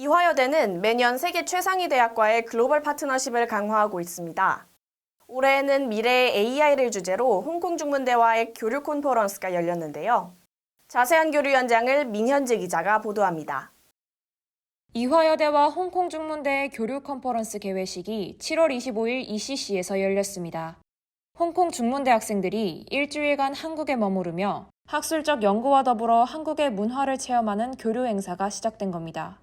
이화여대는 매년 세계 최상위 대학과의 글로벌 파트너십을 강화하고 있습니다. 올해에는 미래의 AI를 주제로 홍콩 중문대와의 교류 콘퍼런스가 열렸는데요. 자세한 교류 현장을 민현지 기자가 보도합니다. 이화여대와 홍콩 중문대의 교류 컨퍼런스 개회식이 7월 25일 ECC에서 열렸습니다. 홍콩 중문대 학생들이 일주일간 한국에 머무르며 학술적 연구와 더불어 한국의 문화를 체험하는 교류 행사가 시작된 겁니다.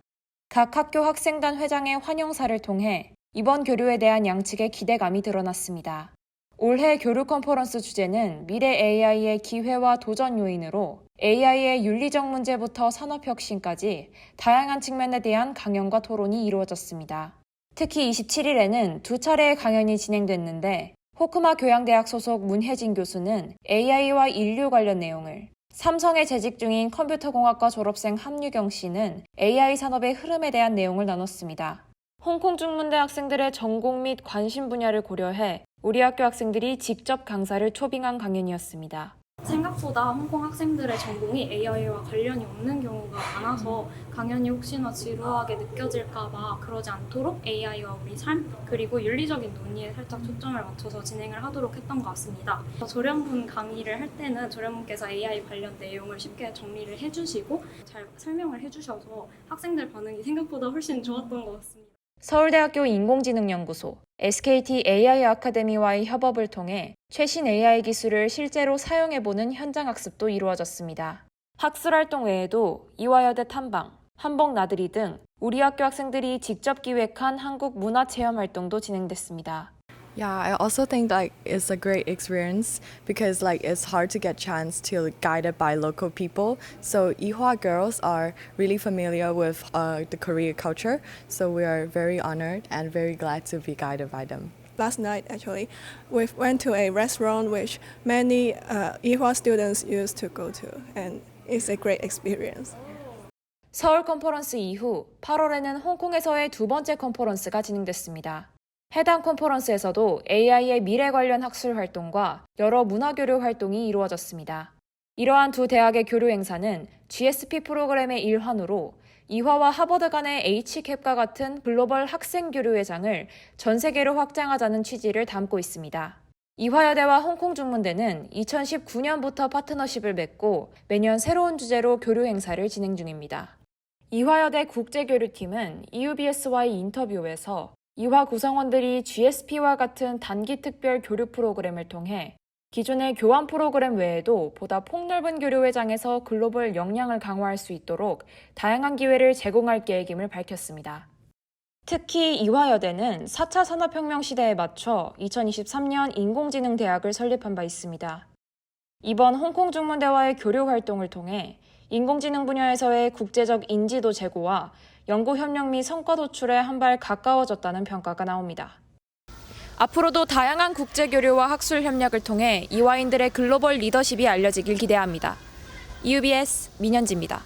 각 학교 학생단 회장의 환영사를 통해 이번 교류에 대한 양측의 기대감이 드러났습니다. 올해 교류 컨퍼런스 주제는 미래 AI의 기회와 도전 요인으로 AI의 윤리적 문제부터 산업혁신까지 다양한 측면에 대한 강연과 토론이 이루어졌습니다. 특히 27일에는 두 차례의 강연이 진행됐는데 호크마 교양대학 소속 문혜진 교수는 AI와 인류 관련 내용을 삼성에 재직 중인 컴퓨터공학과 졸업생 함유경 씨는 AI 산업의 흐름에 대한 내용을 나눴습니다. 홍콩 중문대 학생들의 전공 및 관심 분야를 고려해 우리 학교 학생들이 직접 강사를 초빙한 강연이었습니다. 생각보다 홍콩 학생들의 전공이 AI와 관련이 없는 경우가 많아서 강연이 혹시나 지루하게 느껴질까봐 그러지 않도록 AI와 우리 삶 그리고 윤리적인 논의에 살짝 초점을 맞춰서 진행을 하도록 했던 것 같습니다. 조련분 강의를 할 때는 조련분께서 AI 관련 내용을 쉽게 정리를 해주시고 잘 설명을 해주셔서 학생들 반응이 생각보다 훨씬 좋았던 것 같습니다. 서울대학교 인공지능연구소, SKT AI 아카데미와의 협업을 통해 최신 AI 기술을 실제로 사용해보는 현장 학습도 이루어졌습니다. 학술 활동 외에도 이화여대 탐방, 한복 나들이 등 우리 학교 학생들이 직접 기획한 한국 문화 체험 활동도 진행됐습니다. Yeah, I also think like it's a great experience because like it's hard to get chance to guided by local people. So Ihua girls are really familiar with uh, the Korea culture, so we are very honored and very glad to be guided by them. last night actually we went to a restaurant which many uh, Ihua students used to go to and it's a great experience. 서울 컨퍼런스 이후 8월에는 홍콩에서의 두 번째 컨퍼런스가 진행됐습니다. 해당 컨퍼런스에서도 AI의 미래 관련 학술 활동과 여러 문화 교류 활동이 이루어졌습니다. 이러한 두 대학의 교류 행사는 GSP 프로그램의 일환으로 이화와 하버드 간의 H캡과 같은 글로벌 학생 교류 회장을 전 세계로 확장하자는 취지를 담고 있습니다. 이화여대와 홍콩중문대는 2019년부터 파트너십을 맺고 매년 새로운 주제로 교류 행사를 진행 중입니다. 이화여대 국제교류팀은 EUBS와의 인터뷰에서 이화 구성원들이 GSP와 같은 단기 특별 교류 프로그램을 통해 기존의 교환 프로그램 외에도 보다 폭넓은 교류 회장에서 글로벌 역량을 강화할 수 있도록 다양한 기회를 제공할 계획임을 밝혔습니다. 특히 이화여대는 4차 산업혁명 시대에 맞춰 2023년 인공지능 대학을 설립한 바 있습니다. 이번 홍콩 중문대와의 교류 활동을 통해 인공지능 분야에서의 국제적 인지도 제고와 연구 협력 및 성과 도출에 한 발 가까워졌다는 평가가 나옵니다. 앞으로도 다양한 국제 교류와 학술 협력을 통해 이화인들의 글로벌 리더십이 알려지길 기대합니다. UBS 민현지입니다.